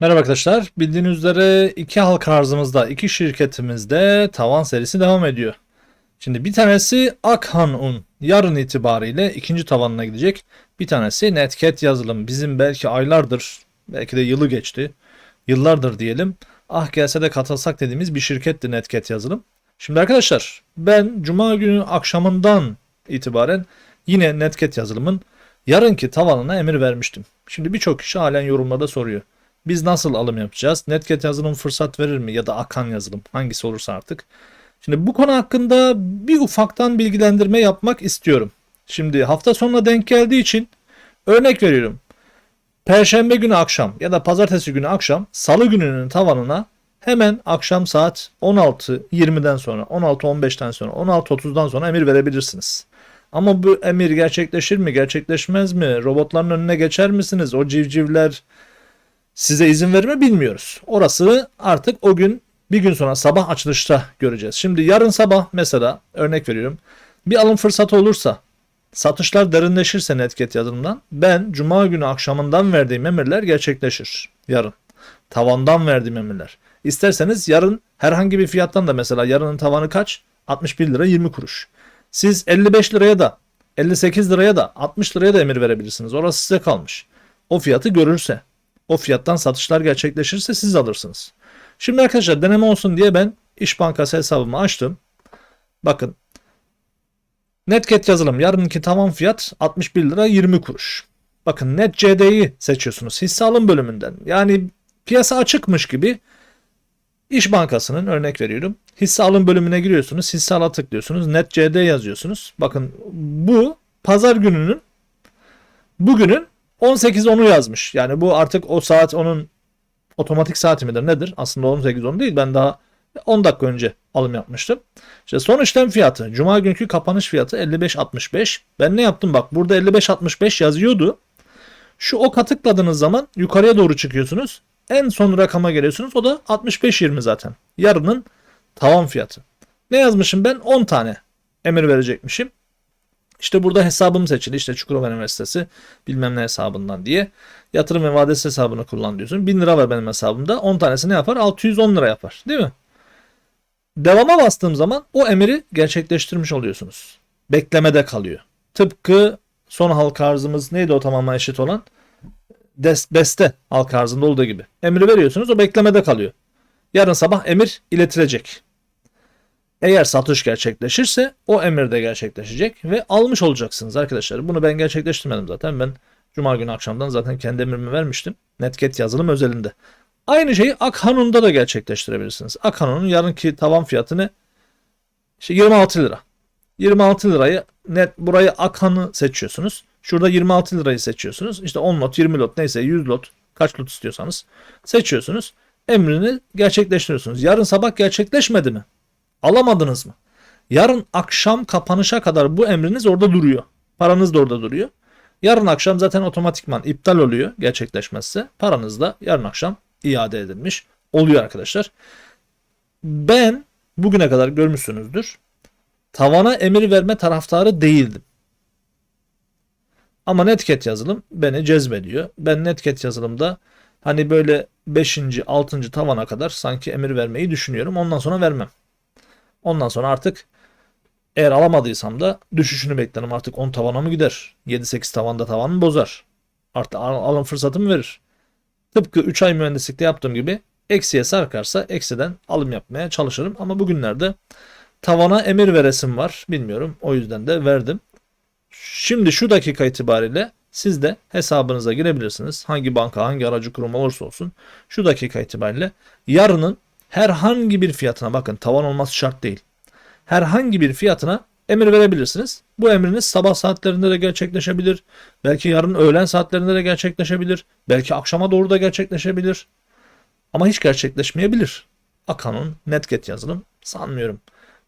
Merhaba arkadaşlar. Bildiğiniz üzere iki halka arzımızda, iki şirketimizde tavan serisi devam ediyor. Şimdi bir tanesi Akhan Un. Yarın itibariyle ikinci tavanına gidecek. Bir tanesi Netcat yazılım. Bizim belki aylardır, belki de yılı geçti. Yıllardır diyelim. Ah gelse de katılsak dediğimiz bir şirketti Netcat yazılım. Şimdi arkadaşlar ben Cuma günü akşamından itibaren yine Netcat yazılımın yarınki tavanına emir vermiştim. Şimdi birçok kişi halen yorumlarda soruyor. Biz nasıl alım yapacağız? Netcat yazılım fırsat verir mi? Ya da Akan yazılım hangisi olursa artık. Şimdi bu konu hakkında bir ufaktan bilgilendirme yapmak istiyorum. Şimdi hafta sonuna denk geldiği için örnek veriyorum. Perşembe günü akşam ya da pazartesi günü akşam salı gününün tavanına hemen akşam saat 16.20'den sonra 16.15'ten sonra 16.30'dan sonra emir verebilirsiniz. Ama bu emir gerçekleşir mi gerçekleşmez mi? Robotların önüne geçer misiniz? O civcivler size izin verir mi bilmiyoruz. Orası artık o gün bir gün sonra sabah açılışta göreceğiz. Şimdi yarın sabah mesela örnek veriyorum. Bir alım fırsatı olursa satışlar derinleşirse netket yazılımdan ben cuma günü akşamından verdiğim emirler gerçekleşir. Yarın. Tavandan verdiğim emirler. İsterseniz yarın herhangi bir fiyattan da mesela yarının tavanı kaç? 61 lira 20 kuruş. Siz 55 liraya da 58 liraya da 60 liraya da emir verebilirsiniz. Orası size kalmış. O fiyatı görürse o fiyattan satışlar gerçekleşirse siz alırsınız. Şimdi arkadaşlar deneme olsun diye ben İş Bankası hesabımı açtım. Bakın Netcat yazılım yarınki tamam fiyat 61 lira 20 kuruş. Bakın NetCD'yi seçiyorsunuz hisse alım bölümünden. Yani piyasa açıkmış gibi İş Bankası'nın örnek veriyorum. Hisse alım bölümüne giriyorsunuz. Hisse ala tıklıyorsunuz. NetCD yazıyorsunuz. Bakın bu pazar gününün bugünün 18.10'u yazmış. Yani bu artık o saat onun otomatik saati midir nedir? Aslında 18.10 değil. Ben daha 10 dakika önce alım yapmıştım. İşte son işlem fiyatı. Cuma günkü kapanış fiyatı 55.65. Ben ne yaptım? Bak burada 55.65 yazıyordu. Şu oka tıkladığınız zaman yukarıya doğru çıkıyorsunuz. En son rakama geliyorsunuz. O da 65.20 zaten. Yarının tavan fiyatı. Ne yazmışım ben? 10 tane emir verecekmişim. İşte burada hesabım seçili. İşte Çukurova Üniversitesi bilmem ne hesabından diye. Yatırım ve vadesi hesabını kullan diyorsun. 1000 lira var benim hesabımda. 10 tanesi ne yapar? 610 lira yapar. Değil mi? Devama bastığım zaman o emiri gerçekleştirmiş oluyorsunuz. Beklemede kalıyor. Tıpkı son halka arzımız neydi o tamamen eşit olan? Des, beste halka arzında olduğu gibi. Emri veriyorsunuz o beklemede kalıyor. Yarın sabah emir iletilecek. Eğer satış gerçekleşirse o emir de gerçekleşecek ve almış olacaksınız arkadaşlar. Bunu ben gerçekleştirmedim zaten. Ben Cuma günü akşamdan zaten kendi emrimi vermiştim. Netcat yazılım özelinde. Aynı şeyi Akhanun'da da gerçekleştirebilirsiniz. Akhanun'un yarınki tavan fiyatını işte 26 lira. 26 lirayı net burayı Akhan'ı seçiyorsunuz. Şurada 26 lirayı seçiyorsunuz. İşte 10 lot, 20 lot neyse 100 lot kaç lot istiyorsanız seçiyorsunuz. Emrini gerçekleştiriyorsunuz. Yarın sabah gerçekleşmedi mi? Alamadınız mı? Yarın akşam kapanışa kadar bu emriniz orada duruyor. Paranız da orada duruyor. Yarın akşam zaten otomatikman iptal oluyor gerçekleşmezse. Paranız da yarın akşam iade edilmiş oluyor arkadaşlar. Ben bugüne kadar görmüşsünüzdür. Tavana emir verme taraftarı değildim. Ama Netcat yazılım beni cezbediyor. Ben Netcat yazılımda hani böyle 5. 6. tavana kadar sanki emir vermeyi düşünüyorum. Ondan sonra vermem. Ondan sonra artık eğer alamadıysam da düşüşünü beklerim. Artık 10 tavana mı gider? 7-8 tavanda tavanı bozar. Artık al- alım fırsatımı verir. Tıpkı 3 ay mühendislikte yaptığım gibi eksiye sarkarsa eksiden alım yapmaya çalışırım. Ama bugünlerde tavana emir veresim var. Bilmiyorum. O yüzden de verdim. Şimdi şu dakika itibariyle siz de hesabınıza girebilirsiniz. Hangi banka, hangi aracı kurum olursa olsun. Şu dakika itibariyle yarının herhangi bir fiyatına bakın tavan olması şart değil. Herhangi bir fiyatına emir verebilirsiniz. Bu emriniz sabah saatlerinde de gerçekleşebilir. Belki yarın öğlen saatlerinde de gerçekleşebilir. Belki akşama doğru da gerçekleşebilir. Ama hiç gerçekleşmeyebilir. Akan'ın Netget yazılım sanmıyorum.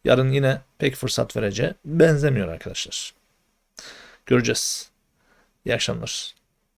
Yarın yine pek fırsat vereceği benzemiyor arkadaşlar. Göreceğiz. İyi akşamlar.